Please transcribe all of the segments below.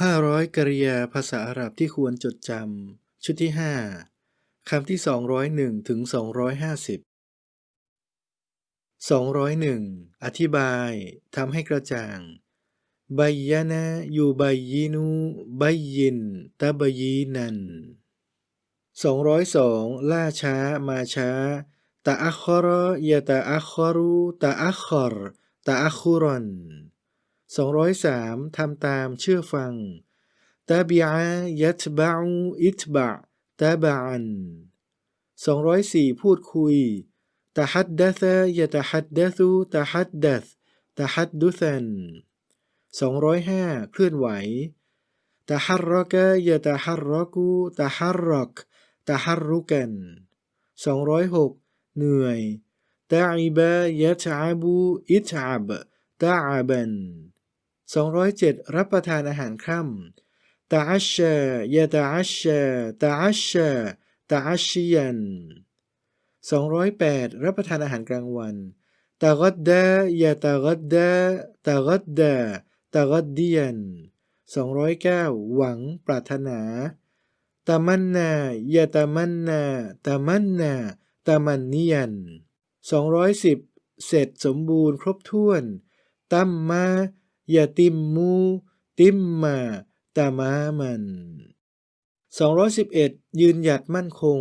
500 กริยาภาษาอาหรับที่ควรจดจำ ชุดที่ 5 คำที่ 201 ถึง 250 201 อธิบาย ทำให้กระจ่างบยานะยูบยินูบยินตะบยีนัน 202 ล่าช้า มาช้า ตะอัคครยะตะอัคครุตะอัคครตะอัคคุรอน 203ทำตามเชื่อฟังตาบิอายัตบะอูอิตบะตาบะอัน204 พูดคุยตะฮัดดะซะยะตะฮัดดะซุตะฮัดดัสตะฮัดดุซัน205 เคลื่อนไหวตะฮัรรกะยะตะฮัรรกุตะฮัรรกตะฮัรรุกัน206 เหนื่อยตะอิบะยะตะอาบูอิตอับตะอาบัน 207 รับประทานอาหารค่ำตะอัชชายะตะอัชชาตะอัชชาตะอัชชียัน208 รับประทานอาหารกลางวันตะกัดดายะตะกัดดาตะกัดดาตะกัดดียน209 หวังปรารถนาตะมันนายะตะมันนาตะมันนาตะมันนิยัน210 เสร็จสมบูรณ์ครบถ้วนตัมมา ยะติมมู ติมมาตามามัน 211 ยืนหยัดมั่นคง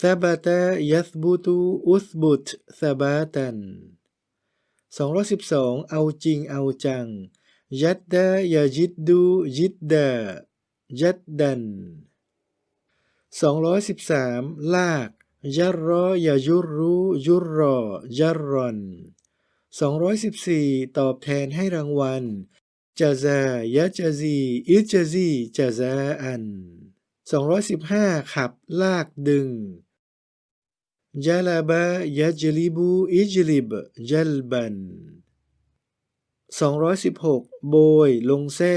ซาบาตายัสบูตูอุสบุตซาบาตัน 212 เอาจริงเอาจัง ยัดดายาจิดดูจิดดา ยัดดัน 213 ลากยัรรอยายุรูยุรรอยัรรอน 214 ตอบแทนให้รางวัลจาซายะจาซีอิจาซีจาซาอัน 215 ขับลากดึงจาลาบะยะจลิบูอิจลิบจัลบัน 216 โบย ลงแท่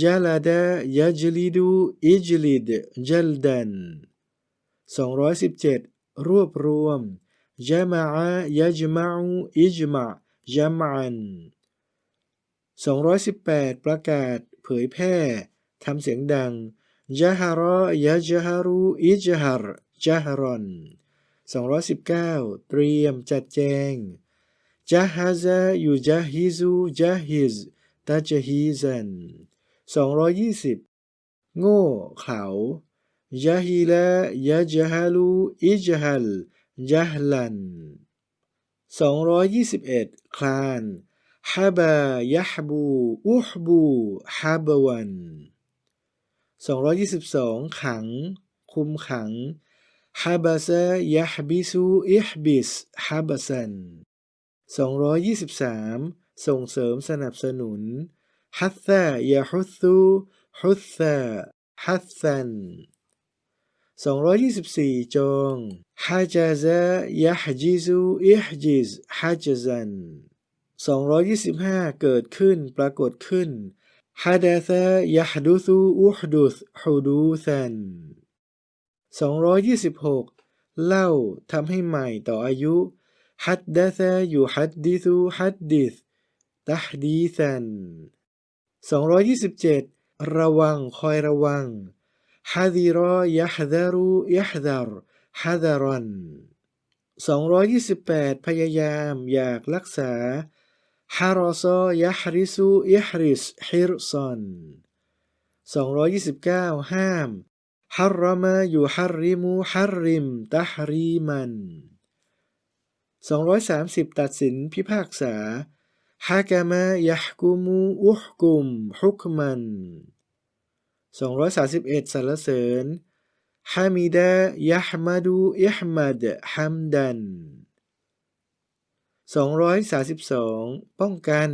จาลาดะยะจลิดูอิจลิดจัลดัน 217 รวบรวม جمع يجمع اجمع جمعا 218 ประกาศ เผยแพร่ทำเสียงดังยะฮารอยะจฮารูอิจฮารจฮรอน 219 เตรียมจัดแจงจฮาซะยูจฮิซูจฮิซตาจฮิซัน 220 โง่ เขายะฮิลา ยะจฮาลูอิจฮัลยะฮลัน221 คลานฮาบายะฮบูอุฮบูฮาบวัน222 ขัง คุมขังฮาบาซะยะฮบิซูอิฮบิสฮาบซัน223 ส่งเสริมสนับสนุนฮัตซายะฮุซูฮุซาฮัตซัน 224จองฮาจาซะยะฮจิซูอิฮจิซฮาจซัน225 เกิดขึ้น ปรากฏขึ้นฮาดาซะยะฮดุซูอุฮดุสฮูดูซัน226 เล่าทำให้ใหม่ต่ออายุฮัดดาซะยูฮัดดิซูฮัดดิสตะฮดีซัน227 ระวังคอยระวัง ฮาดิรอยะฮดารูยะฮดารฮาดารอน228 พยายามอยากรักษาฮารอซอยะฮริซูยะฮริสฮิรซอน229 ห้ามฮารรมายูฮารริมูฮาริมตะฮรีมัน230 ตัดสินพิพากษาฮากา 231สรรเสริญฮามิดะยะฮมาดูอิฮมัดฮัมดัน 232 ป้องกัน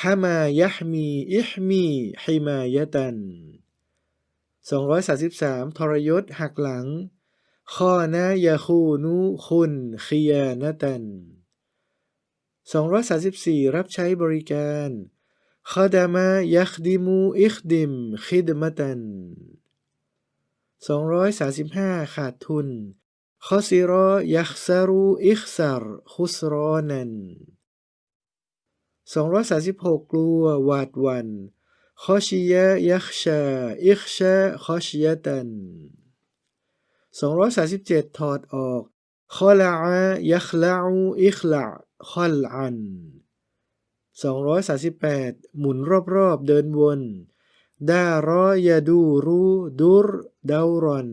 ฮามายะฮมีอิฮมีฮิมายะตัน 233 ทรยศหักหลัง ข้อนะยาคูนูคุณคียานตัน 234 รับใช้บริการ ขดามะยัคดิมูอิคดิมคิดมะตัน235 ขาดทุนขอซิรอยัคซารูอิคซารคุสรอนัน236 กลัวหวาดวันขอชิยะยักชาอิกชาขอชิยะตันสองร้อยสาสิบเจ็ดถอดออกขละอายักละอูอิกละขลอัน สองร้อยสาสิบแปดหมุนรอบๆ เดินวนดารอยาดูรูดุรดารอน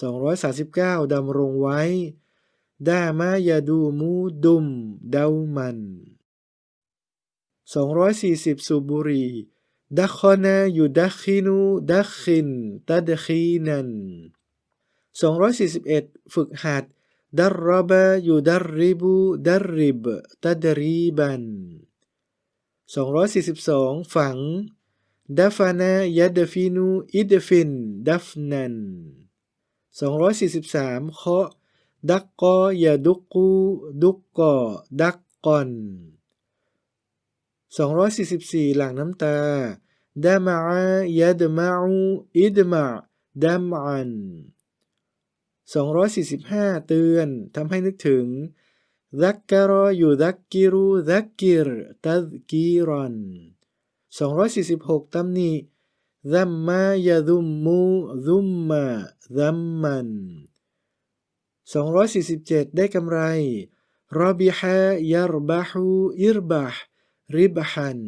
สองร้อยสาสิบเก้าดำรงไว้ดามายาดูมูดุมเดามันสองร้อยสี่สิบสูบบุรีดักคอนาอยู่ดักคินูดักคินตัดคีนันสองร้อยสี่สิบเอ็ดฝึกหัด ดัรรบะอยู่ดัรริบูดัรริบตัดรีบันสองร้อยสี่สิบสองฝัง ดัฟานายัดฟินูอิดฟิน ดัฟนันสองร้อยสี่สิบสามเคาะดักกอยาดุกกูดุกกอดักกอน 244 หลังน้ำตาดามะยัดมาอูอิดมะดามอัน 245 เตือนทำให้นึกถึงดักกรอยู่ดักกิรุดักกิรตัดกีรัน246ตำหนิดัมมายาดุมมูดุมมาดัมมัน247 ได้กำไรรบิฮะยารบะฮูอิรบะห์ริบฮัน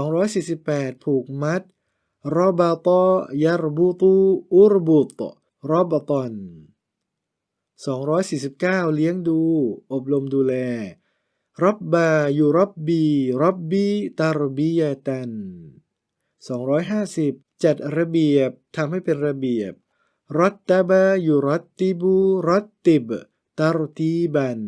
248 ผูกมัดรบตยารบุตูอุรบุต รบตอน249 เลี้ยงดู อบรมดูแลรับบาอยู่รับบีรับบีตารบียตัน250 จัดระเบียบทำให้เป็นระเบียบรัตตบาอยู่รัตติบูรัตติบตารตีบัน